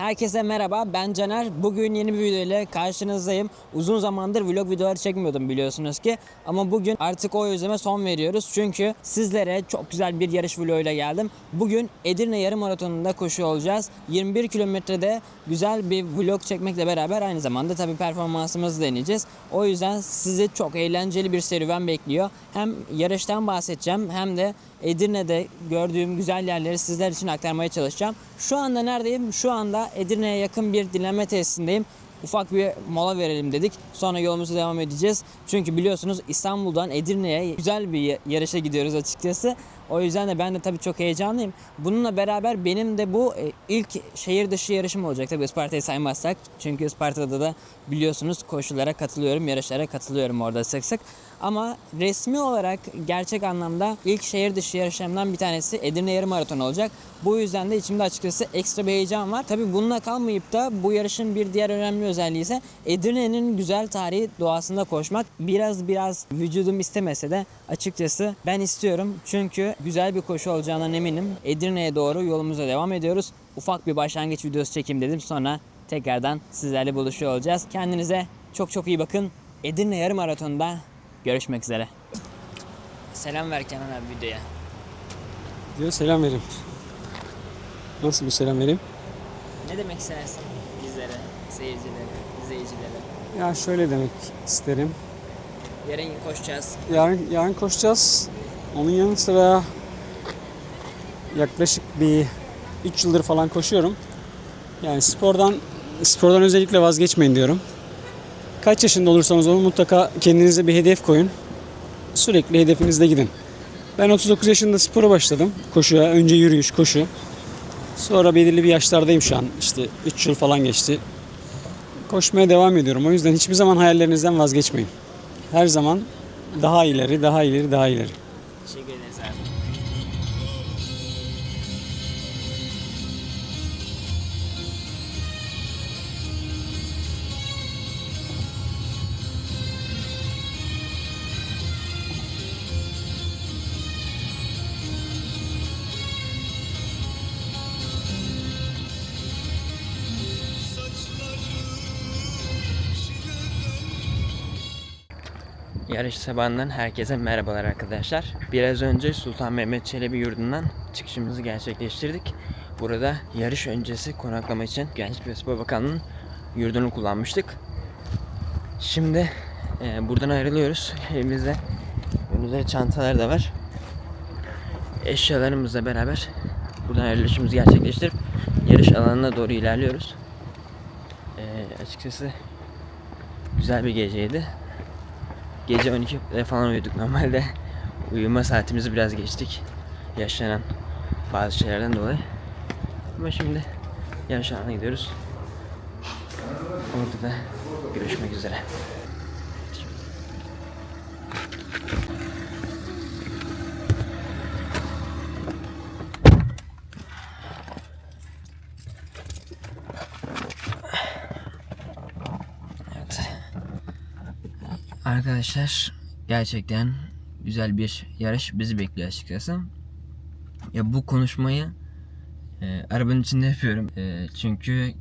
Herkese merhaba ben Caner. Bugün yeni bir video ile karşınızdayım. Uzun zamandır vlog videoları çekmiyordum biliyorsunuz ki. Ama bugün artık o özleme son veriyoruz. Çünkü sizlere çok güzel bir yarış vlogu ile geldim. Bugün Edirne Yarım Maratonu'nda koşuyor olacağız. 21 kilometrede güzel bir vlog çekmekle beraber aynı zamanda tabii performansımızı deneyeceğiz. O yüzden sizi çok eğlenceli bir serüven bekliyor. Hem yarıştan bahsedeceğim hem de Edirne'de gördüğüm güzel yerleri sizler için aktarmaya çalışacağım. Şu anda neredeyim? Şu anda Edirne'ye yakın bir dinlenme tesisindeyim. Ufak bir mola verelim dedik. Sonra yolumuza devam edeceğiz. Çünkü biliyorsunuz İstanbul'dan Edirne'ye güzel bir yarışa gidiyoruz açıkçası. O yüzden de ben de tabii çok heyecanlıyım. Bununla beraber benim de bu e, ilk şehir dışı yarışım olacak. Tabii Isparta'yı saymazsak. Çünkü Isparta'da da biliyorsunuz koşulara katılıyorum, yarışlara katılıyorum orada sık sık. Ama resmi olarak gerçek anlamda ilk şehir dışı yarışlarımdan bir tanesi Edirne Yarım Maraton olacak. Bu yüzden de içimde açıkçası ekstra bir heyecan var. Tabii bununla kalmayıp da bu yarışın bir diğer önemli özelliği ise Edirne'nin güzel tarihi doğasında koşmak. Biraz biraz vücudum istemese de açıkçası ben istiyorum. Çünkü güzel bir koşu olacağından eminim. Edirne'ye doğru yolumuza devam ediyoruz. Ufak bir başlangıç videosu çekeyim dedim. Sonra tekrardan sizlerle buluşuyor olacağız. Kendinize çok çok iyi bakın. Edirne Yarım Maratonu'nda görüşmek üzere. Selam ver Kenan abi videoya. Diyor selam vereyim. Nasıl bir selam vereyim? Ne demek istersin bizlere, seyircilere, izleyicilere? Ya şöyle demek isterim. Yarın koşacağız. Yarın, yarın koşacağız. Onun yanı sıra yaklaşık bir 3 yıldır falan koşuyorum. Yani spordan spordan özellikle vazgeçmeyin diyorum. Kaç yaşında olursanız olun mutlaka kendinize bir hedef koyun. Sürekli hedefinizde gidin. Ben 39 yaşında spora başladım. Koşuya. Önce yürüyüş, koşu. Sonra belirli bir yaşlardayım şu an. İşte 3 yıl falan geçti. Koşmaya devam ediyorum. O yüzden hiçbir zaman hayallerinizden vazgeçmeyin. Her zaman daha ileri, daha ileri, daha ileri. Yarış sabahından herkese merhabalar arkadaşlar. Biraz önce Sultan Mehmet Çelebi yurdundan çıkışımızı gerçekleştirdik. Burada yarış öncesi konaklama için Gençlik ve Spor Bakanlığı'nın yurdunu kullanmıştık. Şimdi e, buradan ayrılıyoruz. Elimizde önümüzde çantalar da var. Eşyalarımızla beraber buradan ayrılışımızı gerçekleştirip yarış alanına doğru ilerliyoruz. E, açıkçası güzel bir geceydi. Gece 12'de falan uyuduk normalde. Uyuma saatimizi biraz geçtik. Yaşanan bazı şeylerden dolayı. Ama şimdi yarış alanına gidiyoruz. Orada da görüşmek üzere. Evet. Arkadaşlar gerçekten güzel bir yarış bizi bekliyor açıkçası. Ya bu konuşmayı e, arabanın içinde yapıyorum. E, çünkü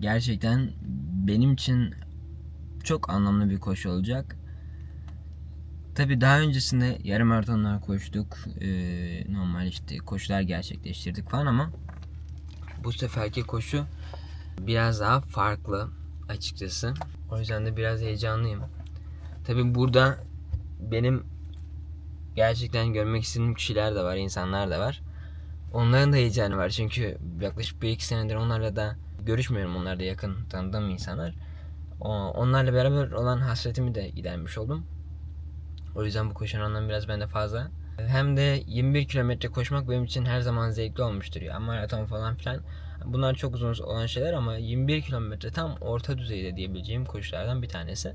gerçekten benim için çok anlamlı bir koşu olacak. Tabi daha öncesinde yarım maratonlar koştuk. E, normal işte koşular gerçekleştirdik falan ama bu seferki koşu biraz daha farklı açıkçası. O yüzden de biraz heyecanlıyım. Tabi burada benim gerçekten görmek istediğim kişiler de var, insanlar da var. Onların da heyecanı var çünkü yaklaşık bir iki senedir onlarla da görüşmüyorum. Onlar da yakın tanıdığım insanlar. Onlarla beraber olan hasretimi de gidermiş oldum. O yüzden bu anlamı biraz bende fazla. Hem de 21 kilometre koşmak benim için her zaman zevkli olmuştur ya. Maraton falan filan. Bunlar çok uzun olan şeyler ama 21 kilometre tam orta düzeyde diyebileceğim koşulardan bir tanesi.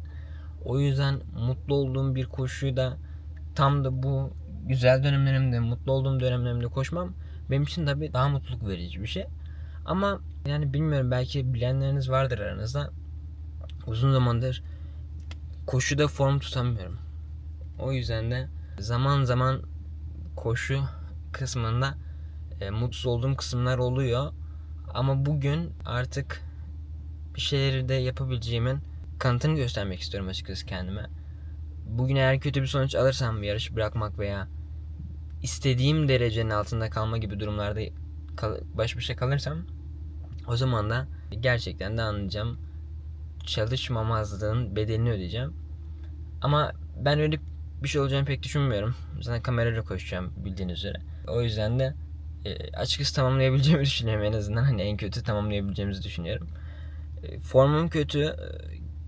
O yüzden mutlu olduğum bir koşuyu da tam da bu güzel dönemlerimde, mutlu olduğum dönemlerimde koşmam benim için tabii daha mutluluk verici bir şey. Ama yani bilmiyorum belki bilenleriniz vardır aranızda. Uzun zamandır koşuda form tutamıyorum. O yüzden de zaman zaman koşu kısmında e, mutsuz olduğum kısımlar oluyor. Ama bugün artık bir şeyleri de yapabileceğimin kanıtını göstermek istiyorum açıkçası kendime. Bugün eğer kötü bir sonuç alırsam yarışı bırakmak veya istediğim derecenin altında kalma gibi durumlarda baş başa kalırsam o zaman da gerçekten de anlayacağım çalışmamazlığın bedelini ödeyeceğim. Ama ben öyle bir şey olacağını pek düşünmüyorum. Zaten kamerayla koşacağım bildiğiniz üzere. O yüzden de e, açıkçası tamamlayabileceğimi düşünüyorum en azından. Hani en kötü tamamlayabileceğimizi düşünüyorum. E, formum kötü.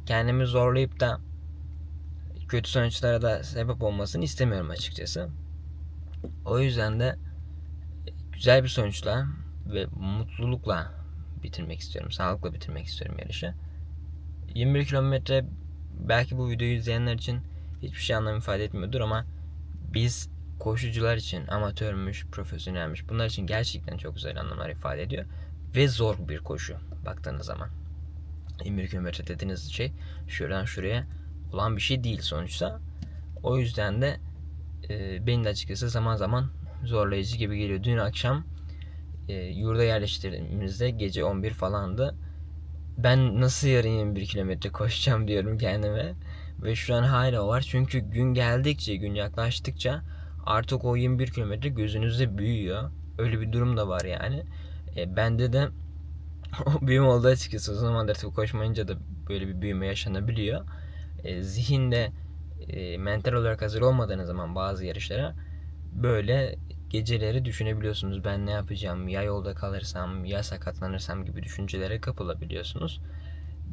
Kendimi zorlayıp da kötü sonuçlara da sebep olmasını istemiyorum açıkçası. O yüzden de güzel bir sonuçla ve mutlulukla bitirmek istiyorum. Sağlıkla bitirmek istiyorum yarışı. 21 kilometre belki bu videoyu izleyenler için hiçbir şey anlam ifade etmiyordur ama biz koşucular için amatörmüş, profesyonelmiş bunlar için gerçekten çok güzel anlamlar ifade ediyor. Ve zor bir koşu baktığınız zaman. 21 kilometre dediğiniz şey şuradan şuraya olan bir şey değil sonuçta. O yüzden de e, benim de açıkçası zaman zaman zorlayıcı gibi geliyor. Dün akşam e, yurda yerleştirdiğimizde gece 11 falandı. Ben nasıl yarın 21 kilometre koşacağım diyorum kendime. Ve şu an hala var. Çünkü gün geldikçe, gün yaklaştıkça artık o 21 kilometre gözünüzde büyüyor. Öyle bir durum da var yani. E, bende de büyüme oldu açıkçası. O zamandır tabii koşmayınca da böyle bir büyüme yaşanabiliyor. E, zihinde e, mental olarak hazır olmadığınız zaman bazı yarışlara böyle geceleri düşünebiliyorsunuz. Ben ne yapacağım? Ya yolda kalırsam, ya sakatlanırsam gibi düşüncelere kapılabiliyorsunuz.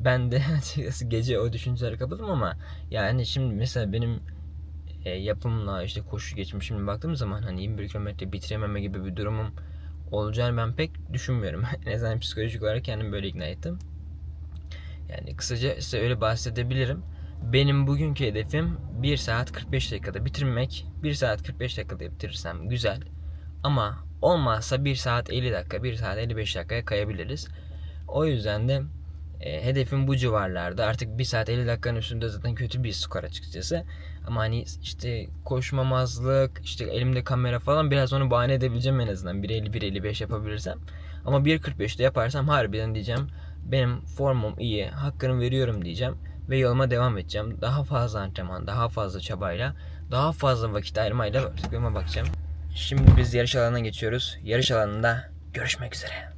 Ben de açıkçası gece o düşüncelere kapıldım ama yani şimdi mesela benim e, yapımla işte koşu geçmişimle baktığım zaman hani 21 kilometre bitirememe gibi bir durumum olacağını ben pek düşünmüyorum. en azından psikolojik olarak kendimi böyle ikna ettim. Yani kısaca size öyle bahsedebilirim. Benim bugünkü hedefim 1 saat 45 dakikada bitirmek. 1 saat 45 dakikada bitirirsem güzel. Ama olmazsa 1 saat 50 dakika, 1 saat 55 dakikaya kayabiliriz. O yüzden de e, hedefim bu civarlarda. Artık 1 saat 50 dakikanın üstünde zaten kötü bir skor açıkçası. Ama hani işte koşmamazlık, işte elimde kamera falan biraz onu bahane edebileceğim en azından. 1.50-1.55 yapabilirsem. Ama 1.45'te yaparsam harbiden diyeceğim benim formum iyi, hakkını veriyorum diyeceğim ve yoluma devam edeceğim. Daha fazla antrenman, daha fazla çabayla, daha fazla vakit ayırmayla yoluma bakacağım. Şimdi biz yarış alanına geçiyoruz. Yarış alanında görüşmek üzere.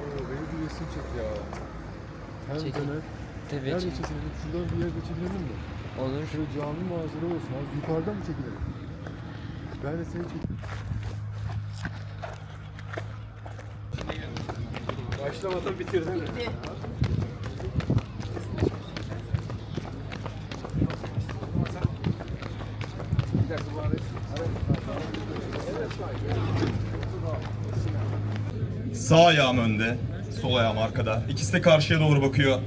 Beni bir resim çek ya. Hem Çekeyim. Caner. Tabii Nerede çekelim? Şuradan bir yerde çekilelim mi? Olur. Şöyle cami manzara olsun. Az yukarıdan mı çekilelim? Ben de seni çekeyim. Başlamadan bitirdin. Sağ ayağım önde, sol ayağım arkada. İkisi de karşıya doğru bakıyor.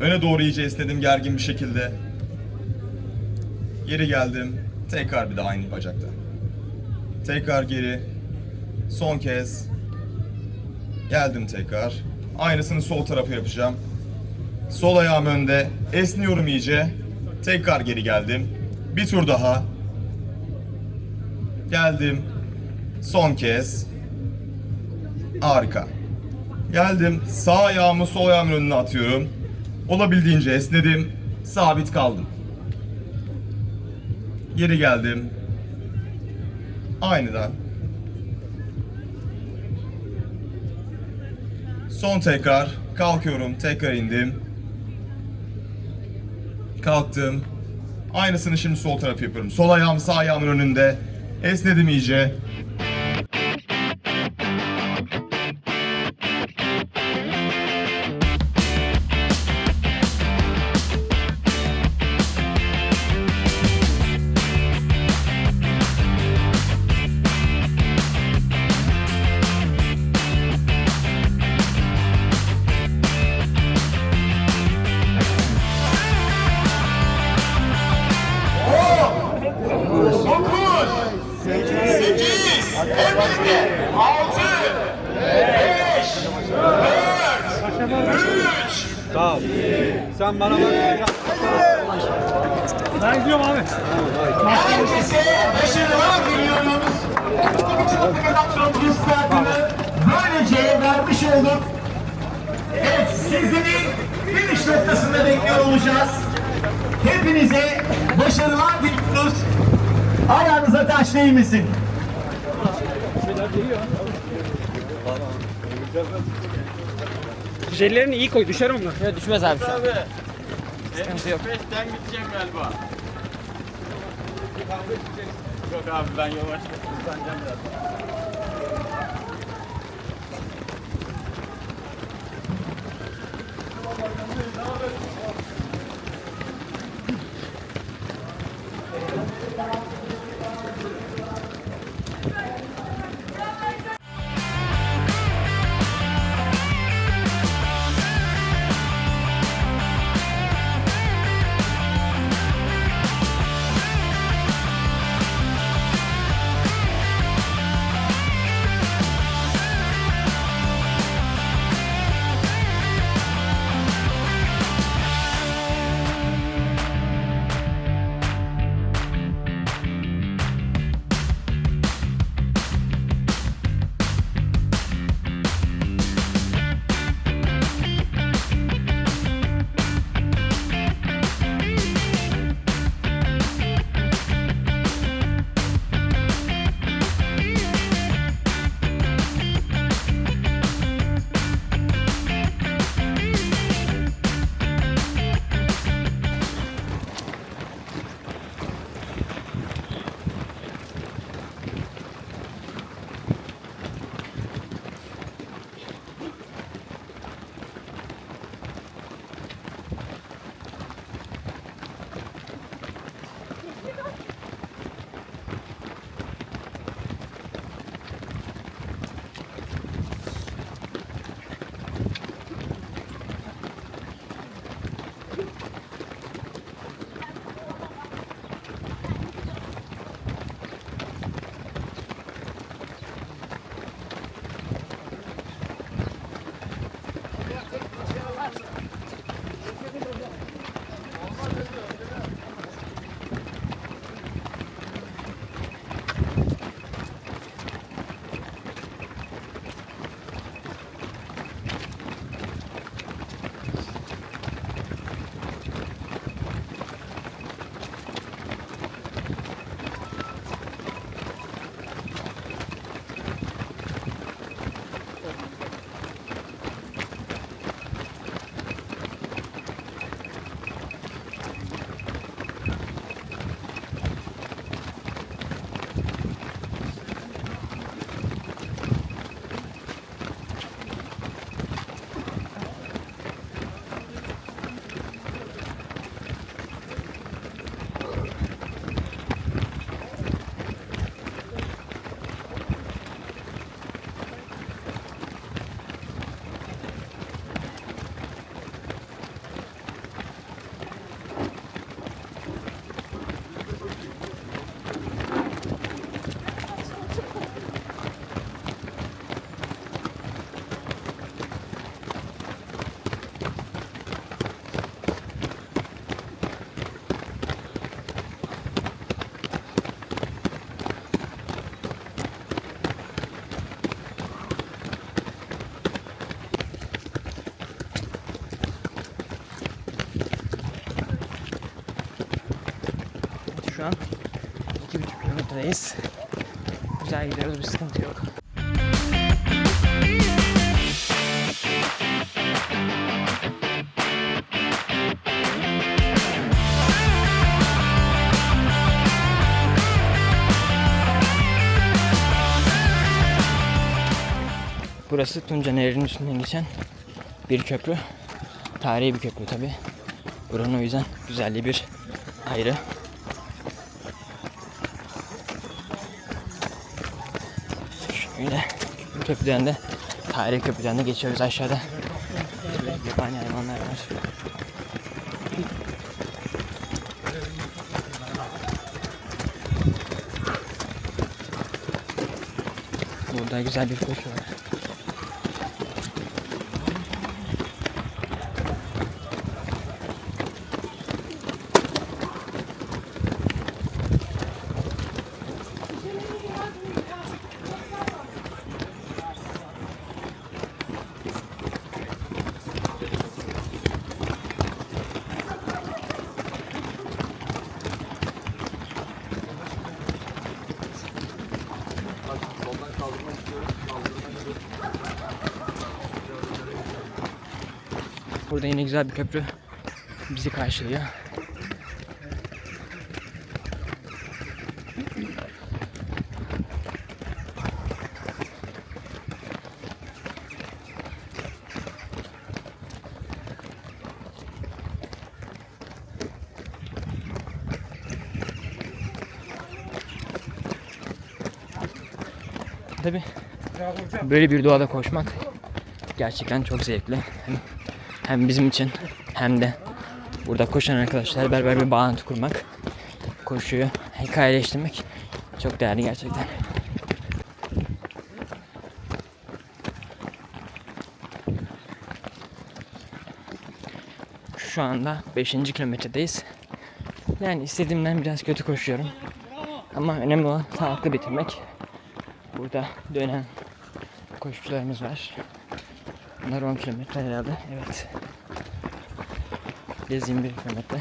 Öne doğru iyice esnedim gergin bir şekilde. Geri geldim. Tekrar bir de aynı bacakta. Tekrar geri. Son kez. Geldim tekrar. Aynısını sol tarafa yapacağım. Sol ayağım önde. Esniyorum iyice. Tekrar geri geldim. Bir tur daha. Geldim. Son kez. Harika. Geldim. Sağ ayağımı sol ayağımın önüne atıyorum. Olabildiğince esnedim. Sabit kaldım. Geri geldim. Aynıdan. Son tekrar. Kalkıyorum. Tekrar indim. Kalktım. Aynısını şimdi sol tarafı yapıyorum. Sol ayağım sağ ayağımın önünde. Esnedim iyice. Trabzon startını böylece vermiş olduk. Evet sizleri finish noktasında bekliyor olacağız. Hepinize başarılar diliyoruz. Ayağınıza taş değmesin. Jellerini iyi koy düşer onlar. Şöyle düşmez abi şu an. Sıkıntı yok. Beşten gidecek galiba. Yok abi ben yavaş hızlanacağım biraz. Gidiyoruz bir sıkıntı yok. Burası Tunca Nehri'nin üstünden geçen bir köprü. Tarihi bir köprü tabi. Buranın o yüzden güzelliği bir ayrı. Bu köprüden de tarihi köprüden de geçiyoruz aşağıda. Yabani hayvanlar var. Burada güzel bir koşu var. Burada yine güzel bir köprü bizi karşılıyor. Tabii böyle bir doğada koşmak gerçekten çok zevkli. Hem, hem bizim için hem de burada koşan arkadaşlar beraber bir bağlantı kurmak, koşuyu hikayeleştirmek çok değerli gerçekten. Şu anda 5. kilometredeyiz. Yani istediğimden biraz kötü koşuyorum. Ama önemli olan sağlıklı bitirmek. Burada dönen koşucularımız var. Bunlar 10 kilometre herhalde. Evet. Biz 21 kilometre.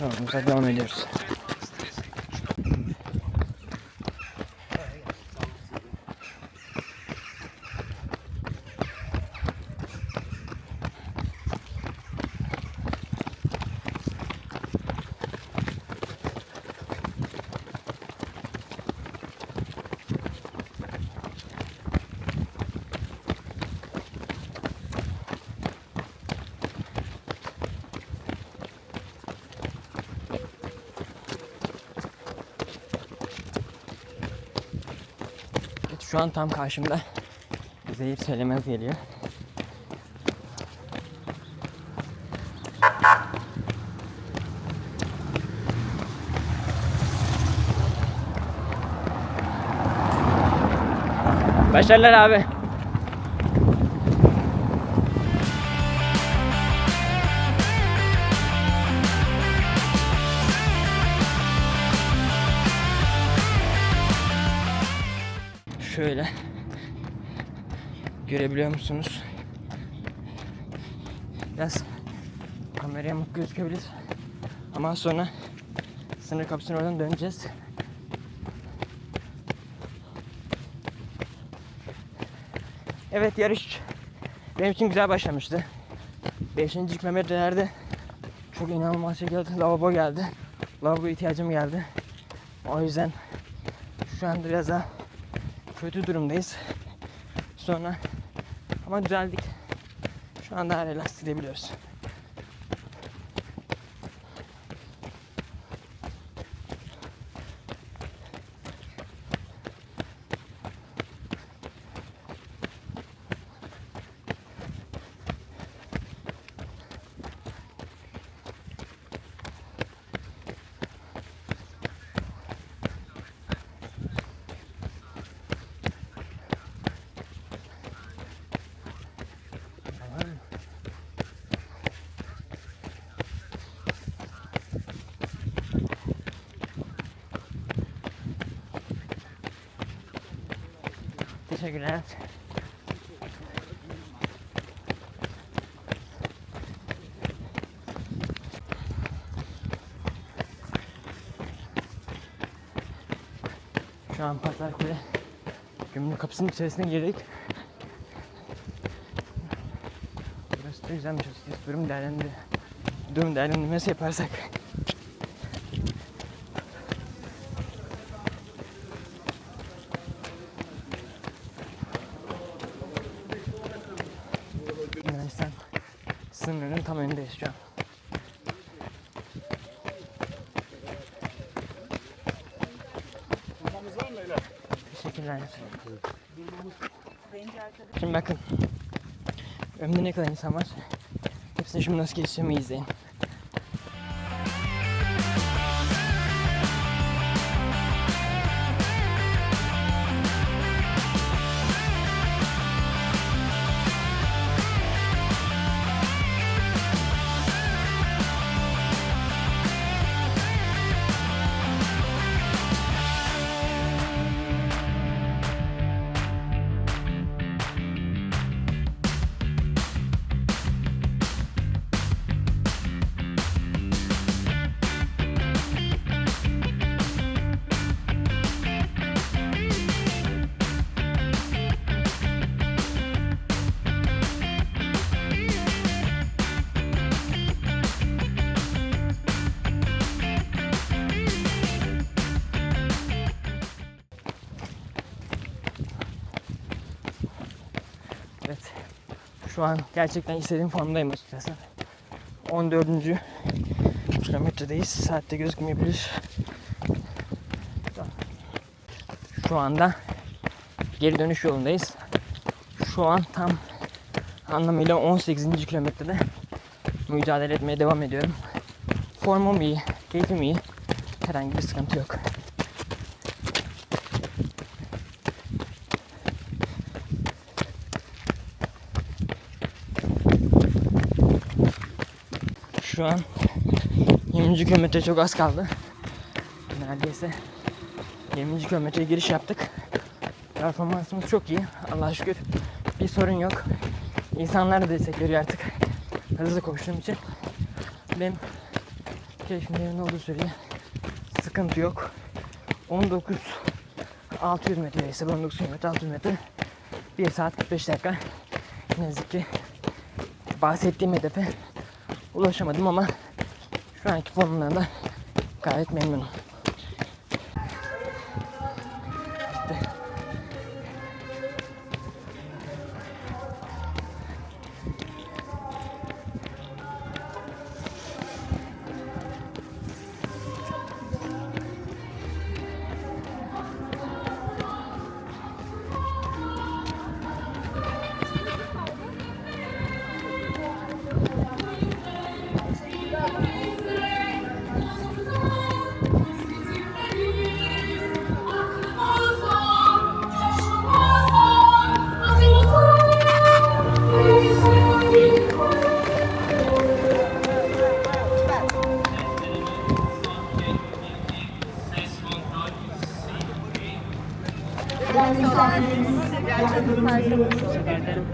Yolumuza devam ediyoruz. Şu an tam karşımda Zehir Söylemez geliyor. Başarılar abi. Şöyle görebiliyor musunuz? Biraz kameraya mutlu gözükebilir. Ama sonra sınır kapısına oradan döneceğiz. Evet yarış benim için güzel başlamıştı. 5. kilometrelerde çok inanılmaz şekilde lavabo geldi. Lavabo ihtiyacım geldi. O yüzden şu anda biraz daha kötü durumdayız. Sonra ama düzeldik. Şu anda relax gidebiliyoruz. Teşekkürler. Şu an Pazarköy gümrük kapısının içerisine girdik. Burası da güzelmiş değerlendi. Durum değerlendirmesi yaparsak. Yunanistan sınırının tam önündeyiz şu an. Teşekkürler. Şimdi bakın. Önümde ne kadar insan var. Hepsini şimdi nasıl geçeceğimi izleyin. Şu an gerçekten istediğim formdayım açıkçası. 14. kilometredeyiz. Saatte gözükmeyebilir. Şu anda geri dönüş yolundayız. Şu an tam anlamıyla 18. kilometrede mücadele etmeye devam ediyorum. Formum iyi, keyfim iyi. Herhangi bir sıkıntı yok. Şu an 20. kilometre çok az kaldı. Neredeyse 20. kilometreye giriş yaptık. Performansımız çok iyi. Allah'a şükür bir sorun yok. İnsanlar da destek veriyor artık. Hızlı koştuğum için. Benim keyfim yerinde olduğu sürece sıkıntı yok. 19 600 metre ise 19 kilometre 600 metre 1 saat 45 dakika ne yazık ki bahsettiğim hedefe ulaşamadım ama şu anki formumdan da gayet memnunum. Ben müsaadenizle gerçekten